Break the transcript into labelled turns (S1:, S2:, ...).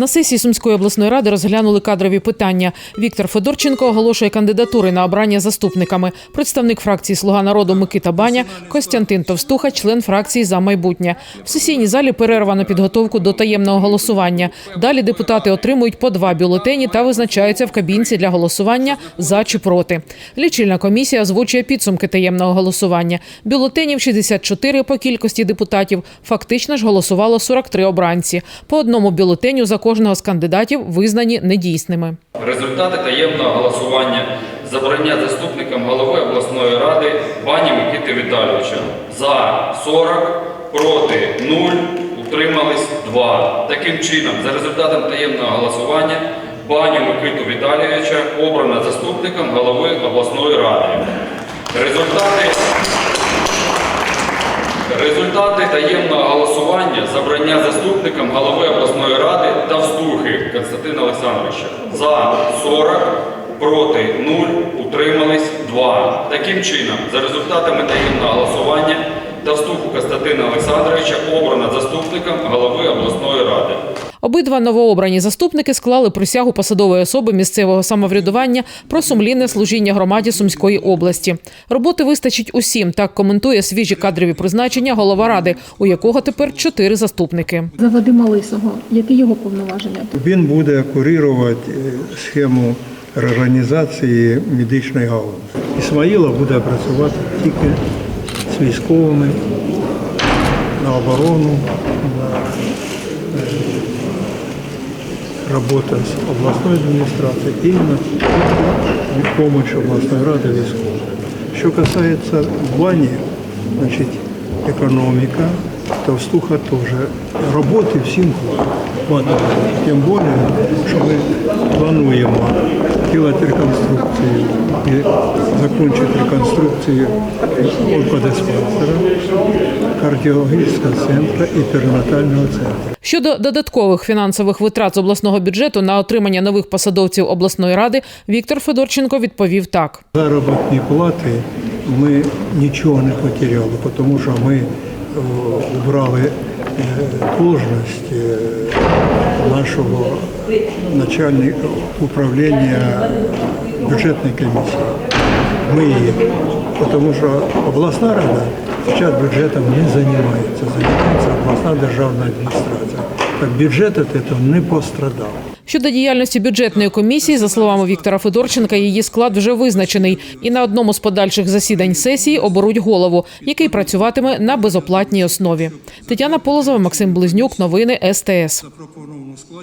S1: На сесії Сумської обласної ради розглянули кадрові питання. Віктор Федорченко оголошує кандидатури на обрання заступниками. Представник фракції Слуга народу Микита Баня, Костянтин Товстуха, член фракції за майбутнє. В сесійній залі перерва на підготовку до таємного голосування. Далі депутати отримують по два бюлетені та визначаються в кабінці для голосування за чи проти. Лічильна комісія озвучує підсумки таємного голосування. Бюлетенів 64 по кількості депутатів. Фактично ж голосувало 43 обранці. По одному бюлетеню за кожного з кандидатів визнані недійсними.
S2: Результати таємного голосування за обрання заступником голови обласної ради пані Микити Віталійовича. За 40, проти 0, утримались 2. Таким чином, за результатом таємного голосування, пані Микиту Віталійовича обрано заступником голови обласної ради. Результати Результати таємного голосування забрання заступникам голови обласної ради та встухи Константина Олександровича. За 40, проти 0, утримались 2. Таким чином, за результатами таємного голосування та вступу Константина Олександровича обрано заступником голови обласної ради.
S1: Обидва новообрані заступники склали присягу посадової особи місцевого самоврядування про сумлінне служіння громаді Сумської області. Роботи вистачить усім. Так коментує свіжі кадрові призначення голова ради, у якого тепер чотири заступники.
S3: За Вадима Лисого, які його повноваження?
S4: Він буде курувати е, схему реорганізації медичної галузі. Ісмаїла буде працювати тільки з військовими на оборону, на е, робота з обласною адміністрацією і на допомогу обласної ради військовим. Що касається бані, значить, економіка, Товстуха теж. Роботи всім хватає. Тим більше, що ми плануємо робити реконструкцію і закінчити реконструкцію онкодиспансера, кардіологічного центру і перинатального центру.
S1: Щодо додаткових фінансових витрат з обласного бюджету на отримання нових посадовців обласної ради, Віктор Федорченко відповів так.
S4: Заробітні плати ми нічого не потеряли, тому що ми е, брали е, е, нашого начальника управління бюджетної комісії. Ми її, тому що обласна рада зараз бюджетом не займається, займається обласна державна адміністрація. Так бюджет від цього не пострадав.
S1: Щодо діяльності бюджетної комісії, за словами Віктора Федорченка, її склад вже визначений, і на одному з подальших засідань сесії оберуть голову, який працюватиме на безоплатній основі. Тетяна Полозова, Максим Близнюк. Новини СТС.